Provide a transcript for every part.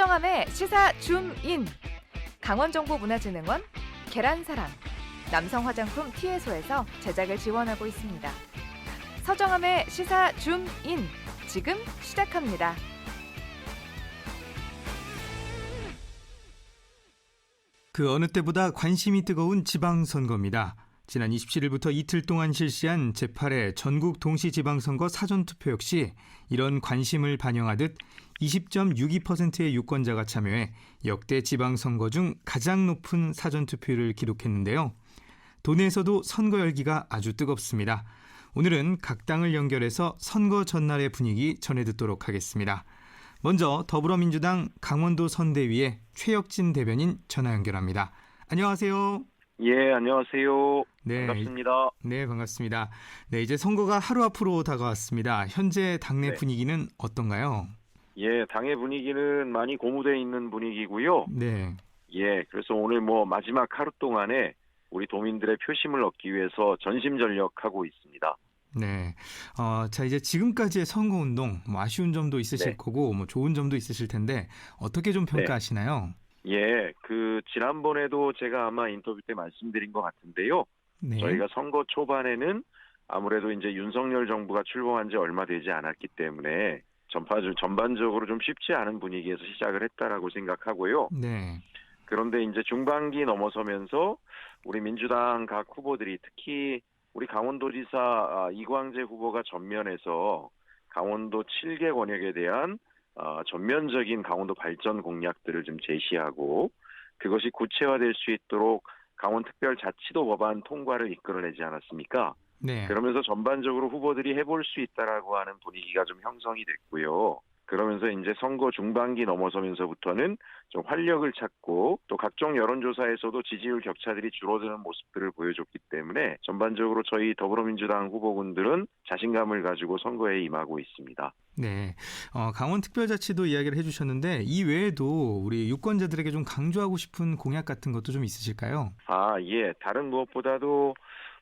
서정함의 시사 줌인 강원정보문화진흥원 계란사랑 남성 화장품 티에소에서 제작을 지원하고 있습니다. 서정함의 시사 줌인 지금 시작합니다. 그 어느 때보다 관심이 뜨거운 지방선거입니다. 지난 27일부터 이틀 동안 실시한 제8회 전국 동시 지방선거 사전투표 역시 이런 관심을 반영하듯 20.62%의 유권자가 참여해 역대 지방선거 중 가장 높은 사전투표를 기록했는데요. 도내에서도 선거 열기가 아주 뜨겁습니다. 오늘은 각 당을 연결해서 선거 전날의 분위기 전해 듣도록 하겠습니다. 먼저 더불어민주당 강원도 선대위의 최혁진 대변인 전화 연결합니다. 안녕하세요. 예, 안녕하세요. 네, 반갑습니다. 네, 반갑습니다. 네, 이제 선거가 하루 앞으로 다가왔습니다. 현재 당내 네. 분위기는 어떤가요? 예, 당의 분위기는 많이 고무돼 있는 분위기고요. 네, 예, 그래서 오늘 뭐 마지막 하루 동안에 우리 도민들의 표심을 얻기 위해서 전심전력하고 있습니다. 네. 어, 자, 이제 지금까지의 선거운동, 뭐 아쉬운 점도 있으실 네. 거고, 뭐 좋은 점도 있으실 텐데, 어떻게 좀 평가하시나요? 예, 그 지난번에도 제가 아마 인터뷰 때 말씀드린 것 같은데요. 네. 저희가 선거 초반에는 아무래도 이제 윤석열 정부가 출범한 지 얼마 되지 않았기 때문에 전파 전반적으로 좀 쉽지 않은 분위기에서 시작을 했다라고 생각하고요. 네. 그런데 이제 중반기 넘어서면서 우리 민주당 각 후보들이 특히 우리 강원도지사 아, 이광재 후보가 전면에서 강원도 7개 권역에 대한 아, 전면적인 강원도 발전 공약들을 좀 제시하고 그것이 구체화될 수 있도록 강원특별자치도 법안 통과를 이끌어내지 않았습니까? 네. 그러면서 전반적으로 후보들이 해볼 수 있다라고 하는 분위기가 좀 형성이 됐고요. 그러면서 이제 선거 중반기 넘어서면서부터는 좀 활력을 찾고 또 각종 여론조사에서도 지지율 격차들이 줄어드는 모습들을 보여줬기 때문에 전반적으로 저희 더불어민주당 후보군들은 자신감을 가지고 선거에 임하고 있습니다. 네. 어, 강원특별자치도 이야기를 해주셨는데, 이 외에도 우리 유권자들에게 좀 강조하고 싶은 공약 같은 것도 좀 있으실까요? 아, 예. 다른 무엇보다도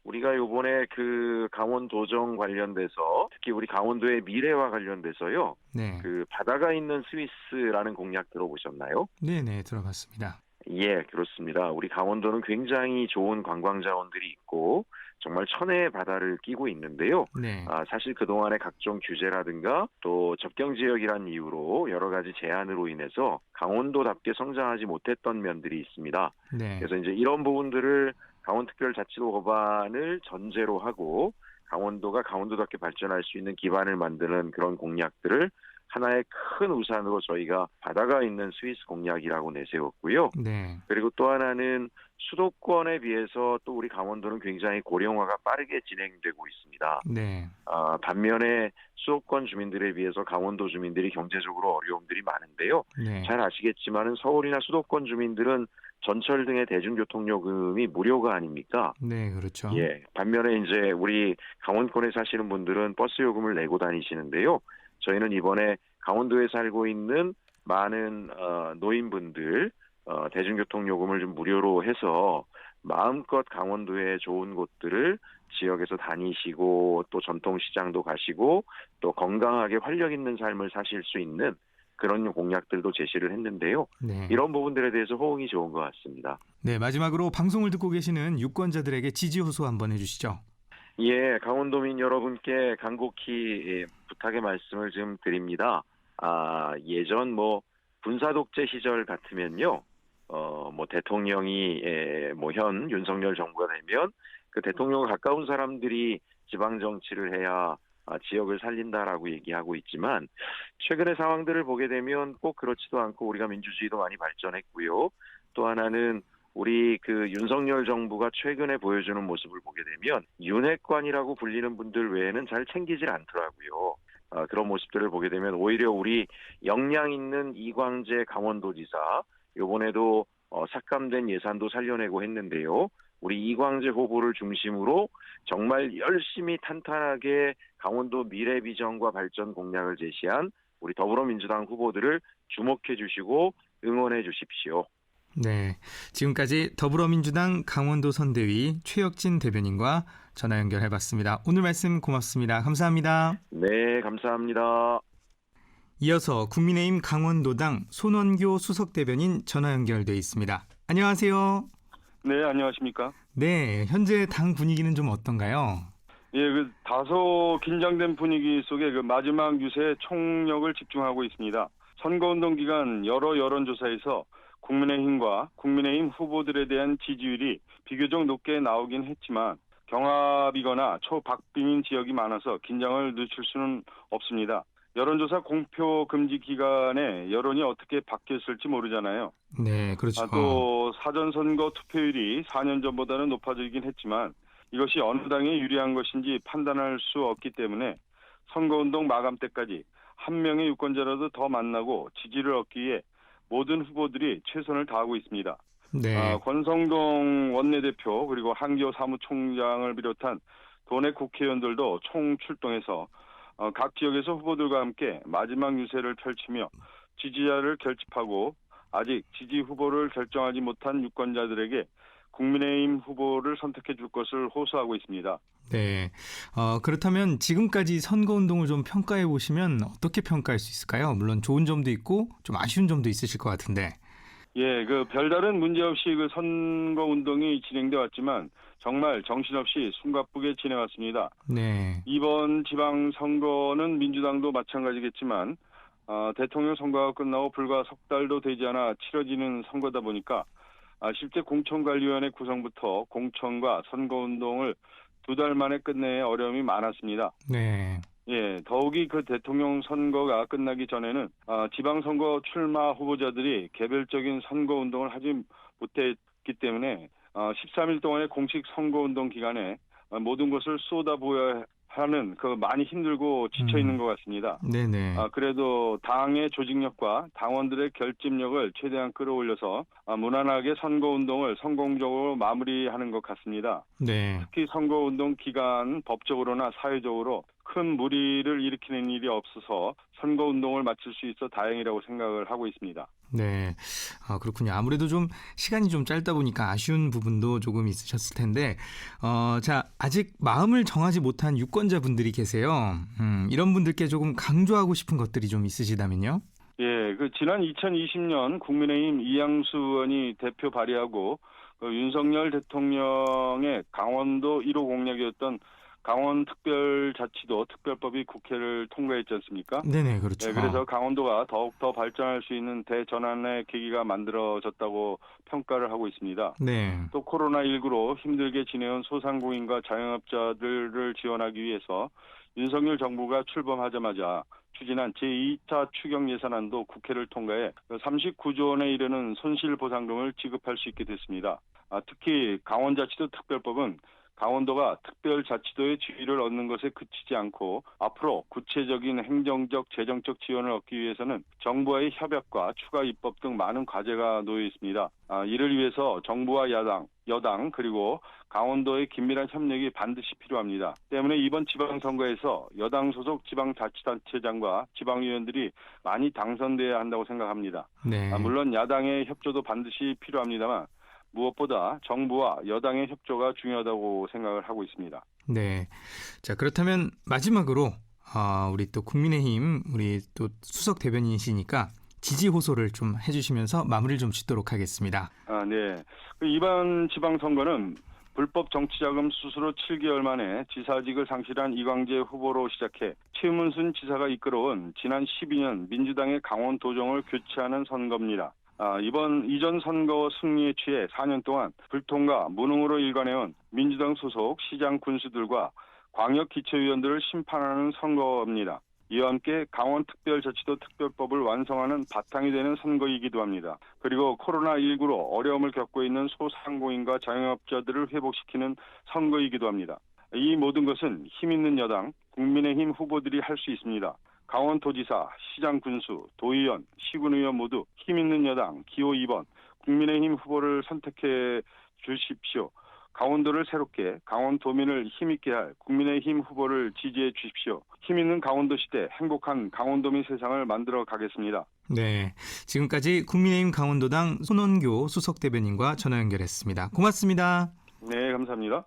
우리가 요번에 그 강원도정 관련돼서 특히 우리 강원도의 미래와 관련돼서요. 네. 그 바다가 있는 스위스라는 공약 들어보셨나요? 네네, 들어봤습니다. 예, 그렇습니다. 우리 강원도는 굉장히 좋은 관광 자원들이 있고 정말 천혜의 바다를 끼고 있는데요. 네. 아, 사실 그동안의 각종 규제라든가 또 접경 지역이란 이유로 여러 가지 제한으로 인해서 강원도답게 성장하지 못했던 면들이 있습니다. 네. 그래서 이제 이런 부분들을 강원특별자치도 법안을 전제로 하고 강원도가 강원도답게 발전할 수 있는 기반을 만드는 그런 공약들을 하나의 큰 우산으로 저희가 바다가 있는 스위스 공약이라고 내세웠고요. 네. 그리고 또 하나는 수도권에 비해서 또 우리 강원도는 굉장히 고령화가 빠르게 진행되고 있습니다. 네. 아, 반면에 수도권 주민들에 비해서 강원도 주민들이 경제적으로 어려움들이 많은데요. 네. 잘 아시겠지만은 서울이나 수도권 주민들은 전철 등의 대중교통 요금이 무료가 아닙니까? 네, 그렇죠. 예. 반면에 이제 우리 강원권에 사시는 분들은 버스 요금을 내고 다니시는데요. 저희는 이번에 강원도에 살고 있는 많은 어, 노인분들 어, 대중교통 요금을 좀 무료로 해서 마음껏 강원도의 좋은 곳들을 지역에서 다니시고 또 전통시장도 가시고 또 건강하게 활력 있는 삶을 사실 수 있는 그런 공약들도 제시를 했는데요. 네. 이런 부분들에 대해서 호응이 좋은 것 같습니다. 네, 마지막으로 방송을 듣고 계시는 유권자들에게 지지 호소 한번 해주시죠. 예, 강원도민 여러분께 간곡히 예, 부탁의 말씀을 좀 드립니다. 아, 예전 뭐 군사 독재 시절 같으면요, 어, 뭐 대통령이 예, 뭐현 윤석열 정부가 되면 그 대통령과 가까운 사람들이 지방 정치를 해야 아, 지역을 살린다라고 얘기하고 있지만 최근의 상황들을 보게 되면 꼭 그렇지도 않고 우리가 민주주의도 많이 발전했고요. 또 하나는 우리 그 윤석열 정부가 최근에 보여주는 모습을 보게 되면 윤핵관이라고 불리는 분들 외에는 잘 챙기질 않더라고요. 아, 그런 모습들을 보게 되면 오히려 우리 역량 있는 이광재 강원도지사 요번에도 어, 삭감된 예산도 살려내고 했는데요. 우리 이광재 후보를 중심으로 정말 열심히 탄탄하게 강원도 미래 비전과 발전 공약을 제시한 우리 더불어민주당 후보들을 주목해 주시고 응원해 주십시오. 네. 지금까지 더불어민주당 강원도 선대위 최혁진 대변인과 전화 연결해 봤습니다. 오늘 말씀 고맙습니다. 감사합니다. 네, 감사합니다. 이어서 국민의힘 강원도당 손원교 수석 대변인 전화 연결돼 있습니다. 안녕하세요. 네, 안녕하십니까? 네, 현재 당 분위기는 좀 어떤가요? 예, 그 다소 긴장된 분위기 속에 그 마지막 유세에 총력을 집중하고 있습니다. 선거운동 기간 여러 여론조사에서 국민의힘과 국민의힘 후보들에 대한 지지율이 비교적 높게 나오긴 했지만 경합이거나 초박빙인 지역이 많아서 긴장을 늦출 수는 없습니다. 여론조사 공표 금지 기간에 여론이 어떻게 바뀌었을지 모르잖아요. 네, 그렇죠. 아, 또 사전 선거 투표율이 4년 전보다는 높아지긴 했지만 이것이 어느 당에 유리한 것인지 판단할 수 없기 때문에 선거운동 마감 때까지 한 명의 유권자라도 더 만나고 지지를 얻기 위해 모든 후보들이 최선을 다하고 있습니다. 네, 아, 권성동 원내대표 그리고 한기호 사무총장을 비롯한 도내 국회의원들도 총 출동해서 어, 각 지역에서 후보들과 함께 마지막 유세를 펼치며 지지자를 결집하고 아직 지지 후보를 결정하지 못한 유권자들에게 국민의힘 후보를 선택해 줄 것을 호소하고 있습니다. 네. 어, 그렇다면 지금까지 선거 운동을 좀 평가해 보시면 어떻게 평가할 수 있을까요? 물론 좋은 점도 있고 좀 아쉬운 점도 있으실 것 같은데. 예, 그 별다른 문제 없이 그 선거 운동이 진행돼 왔지만 정말 정신없이 숨가쁘게 지내왔습니다. 네, 이번 지방 선거는 민주당도 마찬가지겠지만 어, 대통령 선거가 끝나고 불과 석 달도 되지 않아 치러지는 선거다 보니까 아, 실제 공천관리위원회 구성부터 공천과 선거운동을 두 달 만에 끝내 어려움이 많았습니다. 네, 예, 더욱이 그 대통령 선거가 끝나기 전에는 아, 지방선거 출마 후보자들이 개별적인 선거 운동을 하지 못했기 때문에 아, 13일 동안의 공식 선거 운동 기간에 아, 모든 것을 쏟아부어야 하는 그 많이 힘들고 지쳐 있는 음. 것 같습니다. 네, 네. 아, 그래도 당의 조직력과 당원들의 결집력을 최대한 끌어올려서 아, 무난하게 선거 운동을 성공적으로 마무리하는 것 같습니다. 네, 특히 선거 운동 기간 법적으로나 사회적으로 큰 무리를 일으키는 일이 없어서 선거 운동을 마칠 수 있어 다행이라고 생각을 하고 있습니다. 네. 아, 그렇군요. 아무래도 좀 시간이 좀 짧다 보니까 아쉬운 부분도 조금 있으셨을 텐데, 어, 자, 아직 마음을 정하지 못한 유권자분들이 계세요. 음, 이런 분들께 조금 강조하고 싶은 것들이 좀 있으시다면요? 예, 그 지난 2020년 국민의힘 이양수 의원이 대표 발의하고 그 윤석열 대통령의 강원도 1호 공약이었던 강원특별자치도 특별법이 국회를 통과했지 않습니까? 네네, 그렇죠. 네, 그래서 강원도가 더욱 더 발전할 수 있는 대전환의 계기가 만들어졌다고 평가를 하고 있습니다. 네, 또 코로나 19로 힘들게 지내온 소상공인과 자영업자들을 지원하기 위해서 윤석열 정부가 출범하자마자 추진한 제2차 추경 예산안도 국회를 통과해 39조 원에 이르는 손실 보상금을 지급할 수 있게 됐습니다. 아, 특히 강원자치도 특별법은 강원도가 특별자치도의 지위를 얻는 것에 그치지 않고 앞으로 구체적인 행정적, 재정적 지원을 얻기 위해서는 정부와의 협약과 추가 입법 등 많은 과제가 놓여 있습니다. 아, 이를 위해서 정부와 야당, 여당 그리고 강원도의 긴밀한 협력이 반드시 필요합니다. 때문에 이번 지방선거에서 여당 소속 지방자치단체장과 지방의원들이 많이 당선돼야 한다고 생각합니다. 네. 아, 물론 야당의 협조도 반드시 필요합니다만 무엇보다 정부와 여당의 협조가 중요하다고 생각을 하고 있습니다. 네. 자, 그렇다면 마지막으로 아, 우리 또 국민의힘 우리 또 수석 대변인이시니까 지지 호소를 좀 해주시면서 마무리를 좀 짓도록 하겠습니다. 아, 네. 그 이번 지방선거는 불법 정치자금 수수로 7개월 만에 지사직을 상실한 이광재 후보로 시작해 최문순 지사가 이끌어온 지난 12년 민주당의 강원 도정을 교체하는 선거입니다. 아, 이번 이전 선거 승리에 취해 4년 동안 불통과 무능으로 일관해온 민주당 소속 시장 군수들과 광역 기초위원들을 심판하는 선거입니다. 이와 함께 강원특별자치도 특별법을 완성하는 바탕이 되는 선거이기도 합니다. 그리고 코로나19로 어려움을 겪고 있는 소상공인과 자영업자들을 회복시키는 선거이기도 합니다. 이 모든 것은 힘 있는 여당, 국민의힘 후보들이 할 수 있습니다. 강원도지사, 시장 군수, 도의원, 시군의원 모두 힘 있는 여당, 기호 2번, 국민의힘 후보를 선택해 주십시오. 강원도를 새롭게 강원도민을 힘있게 할 국민의힘 후보를 지지해 주십시오. 힘 있는 강원도 시대 행복한 강원도민 세상을 만들어 가겠습니다. 네. 지금까지 국민의힘 강원도당 손원교 수석 대변인과 전화 연결했습니다. 고맙습니다. 네, 감사합니다.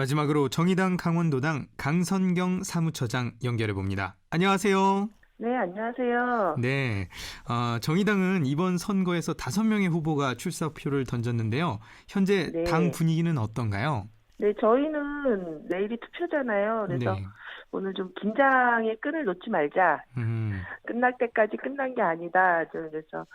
마지막으로 정의당 강원도당 강선경 사무처장 연결해 봅니다. 안녕하세요. 네, 안녕하세요. 네, 어, 정의당은 이번 선거에서 다섯 명의 후보가 출사표를 던졌는데요. 현재 네. 당 분위기는 어떤가요? 네, 저희는 내일이 투표잖아요. 그래서 네. 오늘 좀 긴장의 끈을 놓지 말자. 음, 끝날 때까지 끝난 게 아니다. 좀 그래서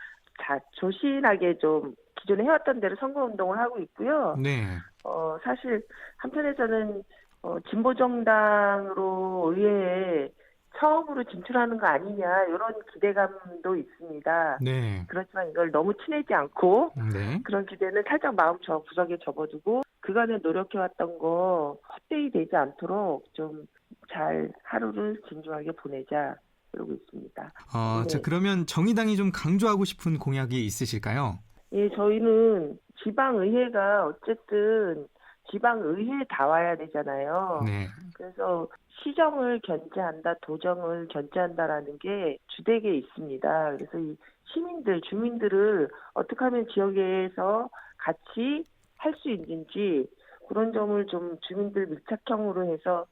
자, 조신하게 좀 기존에 해왔던 대로 선거운동을 하고 있고요. 네, 어, 사실 한편에서는 어, 진보정당으로 의회에 처음으로 진출하는 거 아니냐 이런 기대감도 있습니다. 네, 그렇지만 이걸 너무 친해지 않고 네, 그런 기대는 살짝 마음 저 구석에 접어두고 그간에 노력해왔던 거 헛되이 되지 않도록 좀 잘 하루를 진중하게 보내자 그러고 있습니다. 어, 네. 자 그러면 정의당이 좀 강조하고 싶은 공약이 있으실까요? 예, 저희는 지방의회가 어쨌든 지방의회에 다 와야 되잖아요. 네, 그래서 시정을 견제한다, 도정을 견제한다라는 게 주택에 있습니다. 그래서 이 시민들, 주민들을 어떻게 하면 지역에서 같이 할 수 있는지 그런 점을 좀 주민들 밀착형으로 해서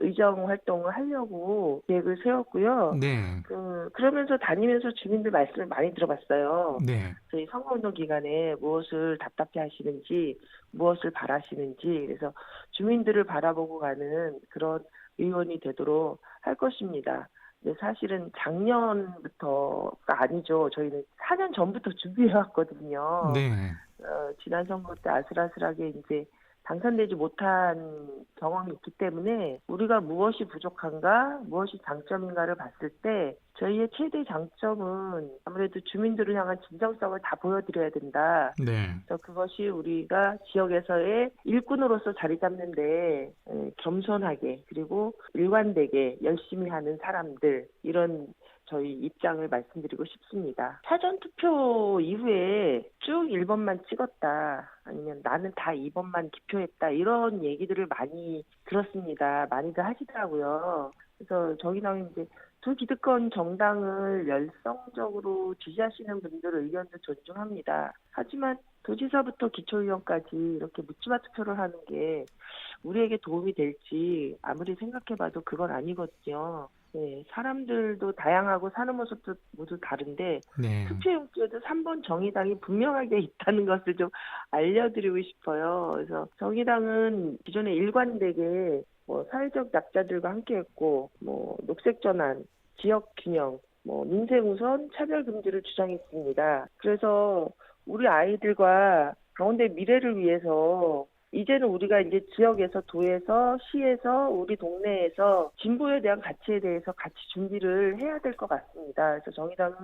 의정 활동을 하려고 계획을 세웠고요. 네, 그, 그러면서 다니면서 주민들 말씀을 많이 들어봤어요. 네, 저희 선거운동 기간에 무엇을 답답해 하시는지, 무엇을 바라시는지, 그래서 주민들을 바라보고 가는 그런 의원이 되도록 할 것입니다. 근데 사실은 작년부터가 아니죠. 저희는 4년 전부터 준비해 왔거든요. 네, 어, 지난 선거 때 아슬아슬하게 이제 당선되지 못한 경험이 있기 때문에 우리가 무엇이 부족한가, 무엇이 장점인가를 봤을 때 저희의 최대 장점은 아무래도 주민들을 향한 진정성을 다 보여드려야 된다. 네, 그래서 그것이 우리가 지역에서의 일꾼으로서 자리 잡는데 에, 겸손하게 그리고 일관되게 열심히 하는 사람들 이런 저희 입장을 말씀드리고 싶습니다. 사전 투표 이후에 쭉 1번만 찍었다 아니면 나는 다 2번만 기표했다 이런 얘기들을 많이 들었습니다. 많이들 하시더라고요. 그래서 정의당은 이제 두 기득권 정당을 열성적으로 지지하시는 분들 의견도 존중합니다. 하지만 도지사부터 기초의원까지 이렇게 묻지마 투표를 하는 게 우리에게 도움이 될지 아무리 생각해봐도 그건 아니거든요. 네, 사람들도 다양하고 사는 모습도 모두 다른데 네, 투표용지에도 3번 정의당이 분명하게 있다는 것을 좀 알려드리고 싶어요. 그래서 정의당은 기존에 일관되게 뭐 사회적 약자들과 함께했고 뭐 녹색 전환, 지역 균형, 뭐 민생 우선 차별 금지를 주장했습니다. 그래서 우리 아이들과 강원대 미래를 위해서 이제는 우리가 이제 지역에서 도에서 시에서 우리 동네에서 진보에 대한 가치에 대해서 같이 준비를 해야 될 것 같습니다. 그래서 정의당은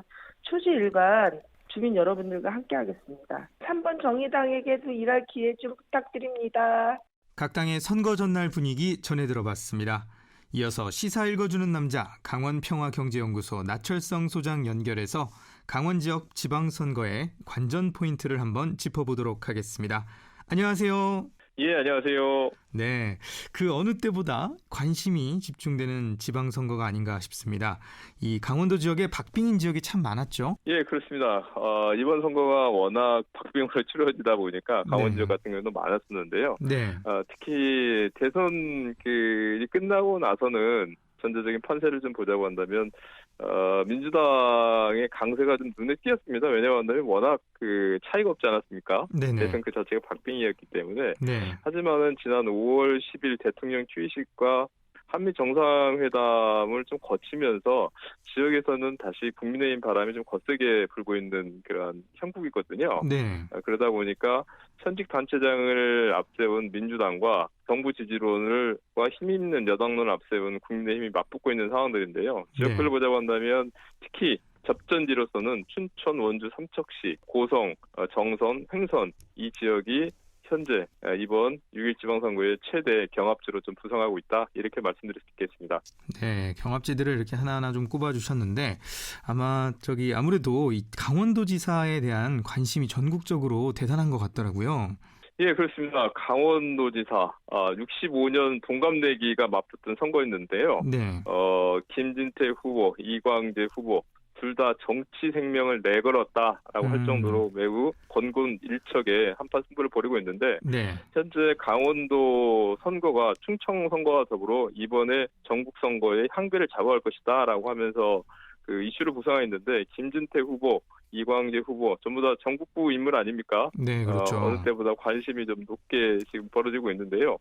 초지일관 주민 여러분들과 함께 하겠습니다. 3번 정의당에게도 일할 기회 좀 부탁드립니다. 각 당의 선거 전날 분위기 전해 들어봤습니다. 이어서 시사 읽어주는 남자 강원평화경제연구소 나철성 소장 연결해서 강원 지역 지방선거의 관전 포인트를 한번 짚어보도록 하겠습니다. 안녕하세요. 예, 안녕하세요. 네, 그 어느 때보다 관심이 집중되는 지방선거가 아닌가 싶습니다. 이 강원도 지역에 박빙인 지역이 참 많았죠. 예, 그렇습니다. 어, 이번 선거가 워낙 박빙으로 치러지다 보니까 강원 네. 지역 같은 경우도 많았었는데요. 네, 어, 특히 대선 그 끝나고 나서는 전체적인 판세를 좀 보자고 한다면 어, 민주당의 강세가 좀 눈에 띄었습니다. 왜냐하면 워낙 그 차이가 없지 않았습니까? 네네, 대선 그 자체가 박빙이었기 때문에 네, 하지만은 지난 5월 10일 대통령 취임식과 한미 정상회담을 좀 거치면서 지역에서는 다시 국민의힘 바람이 좀 거세게 불고 있는 그런 형국이거든요. 네, 아, 그러다 보니까 현직 단체장을 앞세운 민주당과 정부 지지론을과 힘 있는 여당론을 앞세운 국민의힘이 맞붙고 있는 상황들인데요. 지역별로 네. 보자고 한다면 특히 접전지로서는 춘천, 원주, 삼척시, 고성, 어, 정선, 횡선 이 지역이 현재 아, 이번 6일 지방선거의 최대 경합지로 좀 부상하고 있다 이렇게 말씀드릴 수 있겠습니다. 네, 경합지들을 이렇게 하나하나 좀 꼽아 주셨는데 아마 저기 아무래도 이 강원도지사에 대한 관심이 전국적으로 대단한 것 같더라고요. 예, 그렇습니다. 강원도지사 65년 동갑내기가 맞붙은 선거였는데요. 네, 어, 김진태 후보, 이광재 후보 둘 다 정치 생명을 내걸었다라고 음. 할 정도로 매우 권곤 일척의 한판 승부를 벌이고 있는데 네, 현재 강원도 선거가 충청 선거와 더불어 이번에 전국 선거의 한계를 잡아갈 것이다라고 하면서 그 이슈로 부상했는데 김진태 후보, 이광재 후보 전부 다 전국부 인물 아닙니까? 네, 그렇죠. 어, 느 때보다 관심이 좀 높게 지금 벌어지고 있는데요.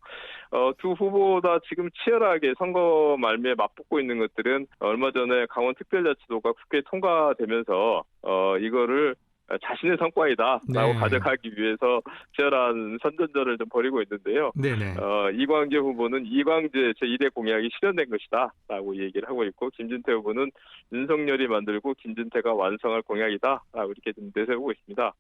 어, 두 후보 다 지금 치열하게 선거 말미에 맞붙고 있는 것들은 얼마 전에 강원특별자치도가 국회 통과되면서 어, 이거를 자신의 성과이다라고 네. 가져가기 위해서 치열한 선전전을 좀 벌이고 있는데요. 네네. 어, 이광재 후보는 이광재 제1의 공약이 실현된 것이다 라고 얘기를 하고 있고 김진태 후보는 윤석열이 만들고 김진태가 완성할 공약이다 라고 이렇게 좀 내세우고 있습니다.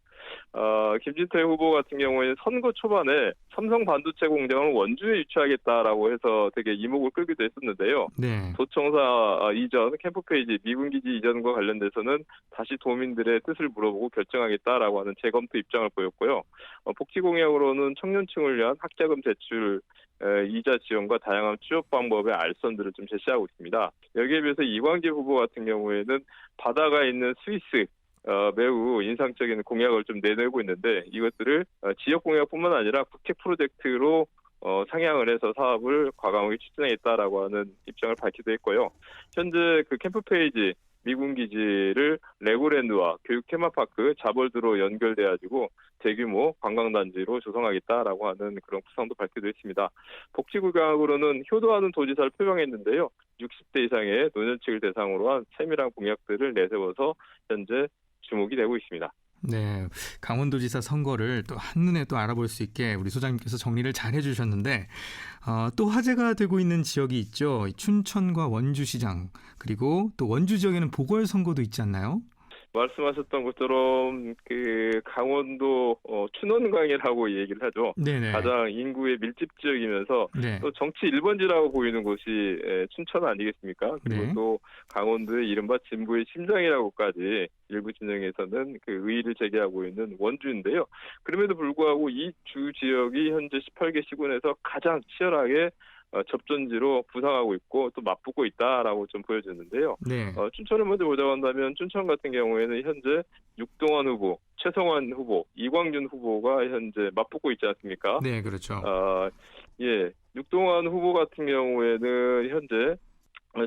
어, 김진태 후보 같은 경우에는 선거 초반에 삼성 반도체 공장을 원주에 유치하겠다라고 해서 되게 이목을 끌기도 했었는데요. 네. 도청사 어, 이전 캠프 페이지 미군 기지 이전과 관련돼서는 다시 도민들의 뜻을 물어보고 결정하겠다라고 하는 재검토 입장을 보였고요. 어, 복지 공약으로는 청년층을 위한 학자금 대출 에, 이자 지원과 다양한 취업 방법의 알선들을 좀 제시하고 있습니다. 여기에 비해서 이광재 후보 같은 경우에는 바다가 있는 스위스 어, 매우 인상적인 공약을 좀 내내고 있는데 이것들을 어, 지역 공약뿐만 아니라 국책 프로젝트로 어, 상향을 해서 사업을 과감하게 추진하겠다라고 하는 입장을 밝히도 했고요. 현재 그 캠프 페이지 미군 기지를 레고랜드와 교육 테마파크 자벌드로 연결돼 가지고 대규모 관광단지로 조성하겠다라고 하는 그런 구상도 밝히도 했습니다. 복지구역으로는 효도하는 도지사를 표명했는데요. 60대 이상의 노년층을 대상으로 한 세밀한 공약들을 내세워서 현재 주목이 되고 있습니다. 네, 강원도지사 선거를 또 한눈에 또 알아볼 수 있게 우리 소장님께서 정리를 잘 해주셨는데 어, 또 화제가 되고 있는 지역이 있죠. 춘천과 원주시장 그리고 또 원주 지역에는 보궐선거도 있지 않나요? 말씀하셨던 것처럼 그 강원도 어, 춘원강이라고 얘기를 하죠. 네네. 가장 인구의 밀집 지역이면서 네. 또 정치 1번지라고 보이는 곳이 에, 춘천 아니겠습니까? 그리고 네. 또 강원도의 이른바 진보의 심장이라고까지 일부 진영에서는 그 의의를 제기하고 있는 원주인데요. 그럼에도 불구하고 이 주 지역이 현재 18개 시군에서 가장 치열하게 어, 접전지로 부상하고 있고 또 맞붙고 있다라고 좀 보여지는데요. 네. 어, 춘천을 먼저 보자고 한다면 춘천 같은 경우에는 현재 육동환 후보, 최성환 후보, 이광준 후보가 현재 맞붙고 있지 않습니까? 네, 그렇죠. 아, 예. 육동환 후보 같은 경우에는 현재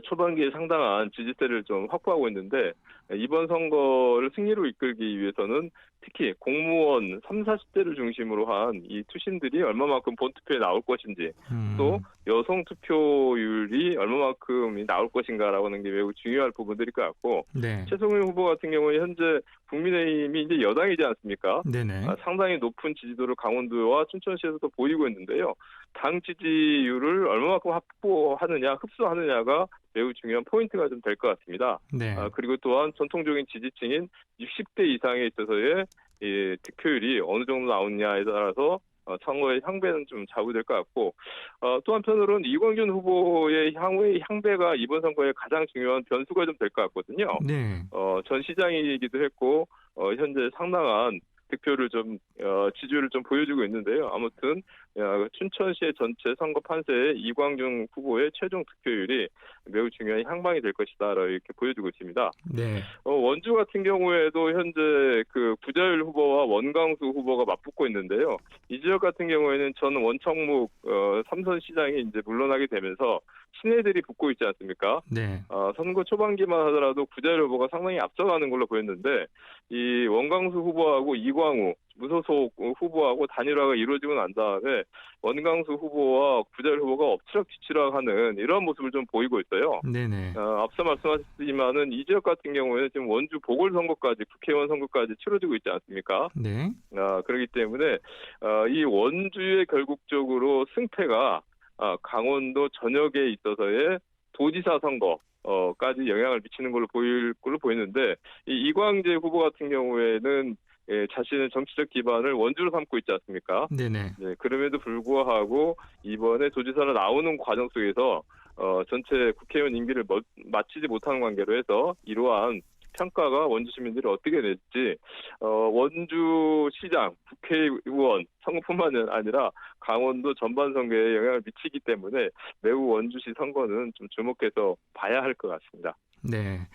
초반기에 상당한 지지세를 좀 확보하고 있는데 이번 선거를 승리로 이끌기 위해서는 특히 공무원 3, 40대를 중심으로 한 이 투신들이 얼마만큼 본투표에 나올 것인지 음, 또 여성 투표율이 얼마만큼 나올 것인가라고 하는 게 매우 중요할 부분들일 것 같고 네. 최성일 후보 같은 경우에 현재 국민의힘이 이제 여당이지 않습니까? 네네. 아, 상당히 높은 지지도를 강원도와 춘천시에서도 보이고 있는데요. 당 지지율을 얼마만큼 확보하느냐, 흡수하느냐가 매우 중요한 포인트가 좀 될 것 같습니다. 네. 아, 그리고 또한 전통적인 지지층인 60대 이상에 있어서의 이 득표율이 어느 정도 나오느냐에 따라서 어, 선거의 향배는 좀 좌우될 것 같고 어, 또 한편으로는 이광준 후보의 향후의 향배가 이번 선거에 가장 중요한 변수가 좀 될 것 같거든요. 네. 어, 전 시장이기도 했고 어, 현재 상당한 득표를 좀 어, 지지율을 좀 보여주고 있는데요. 아무튼 어, 춘천시의 전체 선거 판세에 이광중 후보의 최종 득표율이 매우 중요한 향방이 될 것이다라고 이렇게 보여주고 있습니다. 네. 어, 원주 같은 경우에도 현재 그 구자율 후보와 원광수 후보가 맞붙고 있는데요. 이 지역 같은 경우에는 전 원청묵 어, 삼선 시장이 이제 물러나게 되면서 신예들이 붙고 있지 않습니까? 네. 어, 선거 초반기만 하더라도 구자율 후보가 상당히 앞서가는 걸로 보였는데 이 원광수 후보하고 이광우 무소속 후보하고 단일화가 이루어지고 난 다음에 원광수 후보와 구자율 후보가 엎치락뒤치락하는 이러한 모습을 좀 보이고 있어요. 네네. 어, 앞서 말씀하셨지만은 이 지역 같은 경우에는 지금 원주 보궐선거까지 국회의원 선거까지 치러지고 있지 않습니까? 네. 아, 그렇기 때문에 어, 이 원주의 결국적으로 승패가 아, 강원도 전역에 있어서의 도지사 선거 어 까지 영향을 미치는 걸로 보일 걸로 보이는데 이 이광재 후보 같은 경우에는 예, 자신의 정치적 기반을 원주로 삼고 있지 않습니까? 네네. 네, 그럼에도 불구하고 이번에 도지사로 나오는 과정 속에서 어, 전체 국회의원 임기를 머- 마치지 못하는 관계로 해서 이러한 평가가 원주 시민들이 어떻게 될지 어, 원주 시장, 국회의원 선거뿐만 아니라 강원도 전반 선거에 영향을 미치기 때문에 매우 원주시 선거는 좀 주목해서 봐야 할 것 같습니다. 네.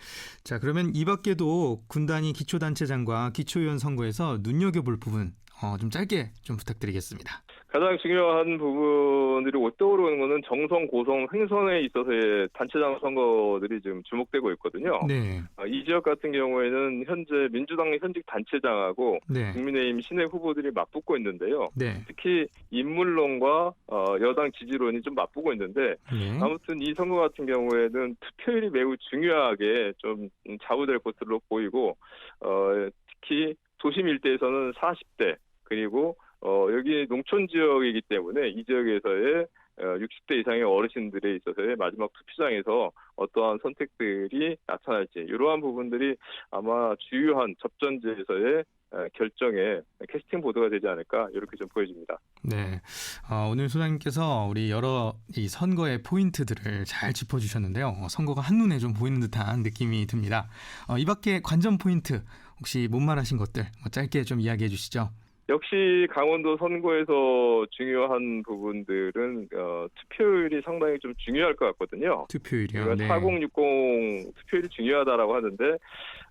자, 그러면 이 밖에도 군단위 기초단체장과 기초의원 선거에서 눈여겨볼 부분 어, 좀 짧게 좀 부탁드리겠습니다. 가장 중요한 부분들이 떠오르는 거는 정선, 고성, 횡선에 있어서의 단체장 선거들이 지금 주목되고 있거든요. 네. 아, 이 지역 같은 경우에는 현재 민주당 현직 단체장하고 네. 국민의힘 신의 후보들이 맞붙고 있는데요. 네. 특히 인물론과 어, 여당 지지론이 좀 맞붙고 있는데 네. 아무튼 이 선거 같은 경우에는 투표율이 매우 중요하게 좀 좌우될 것으로 보이고 어, 특히 도심 일대에서는 40대 그리고 어, 여기 농촌 지역이기 때문에 이 지역에서의 어, 60대 이상의 어르신들에 있어서의 마지막 투표장에서 어떠한 선택들이 나타날지 이러한 부분들이 아마 주요한 접전지에서의 어, 결정에 캐스팅 보드가 되지 않을까 이렇게 좀 보여집니다. 네. 어, 오늘 소장님께서 우리 여러 이 선거의 포인트들을 잘 짚어주셨는데요. 어, 선거가 한눈에 좀 보이는 듯한 느낌이 듭니다. 어, 이 밖에 관전 포인트 혹시 못 말하신 것들 뭐 짧게 좀 이야기해 주시죠. 역시 강원도 선거에서 중요한 부분들은 어, 투표율이 상당히 좀 중요할 것 같거든요. 투표율이요. 우리가 네. 4060 투표율이 중요하다라고 하는데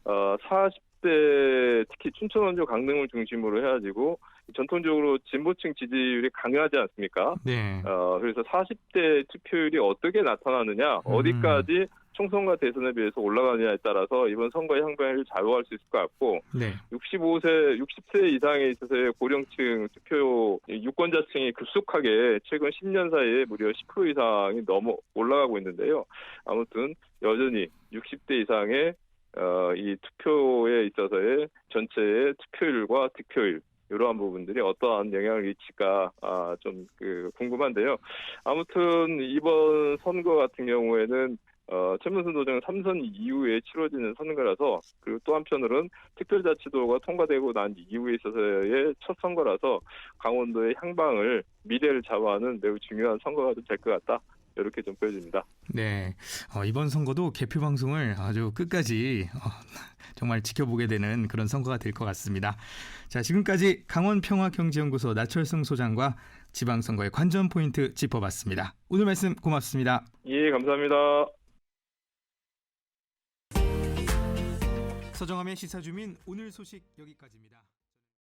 어, 40대 특히 춘천 원주 강릉을 중심으로 해가지고 전통적으로 진보층 지지율이 강하지 않습니까? 네. 어, 그래서 40대 투표율이 어떻게 나타나느냐, 음. 어디까지 총선과 대선에 비해서 올라가느냐에 따라서 이번 선거의 향방을 좌우할 수 있을 것 같고, 네. 65세, 60세 이상에 있어서의 고령층 투표 유권자층이 급속하게 최근 10년 사이에 무려 10% 이상이 넘어 올라가고 있는데요. 아무튼 여전히 60대 이상의 어, 이 투표에 있어서의 전체의 투표율과 득표율 이러한 부분들이 어떠한 영향을 미칠까 아, 좀 그 궁금한데요. 아무튼 이번 선거 같은 경우에는 어, 최문순 도정 3선 이후에 치러지는 선거라서 그리고 또 한편으로는 특별자치도가 통과되고 난 이후에 있어서의 첫 선거라서 강원도의 향방을 미래를 좌우하는 매우 중요한 선거가 될 것 같다. 이렇게 좀 보여집니다. 네. 어, 이번 선거도 개표 방송을 아주 끝까지 어, 정말 지켜보게 되는 그런 선거가 될 것 같습니다. 자, 지금까지 강원평화경제연구소 나철승 소장과 지방선거의 관전 포인트 짚어봤습니다. 오늘 말씀 고맙습니다. 예, 감사합니다. 서정함의 시사주민 오늘 소식 여기까지입니다.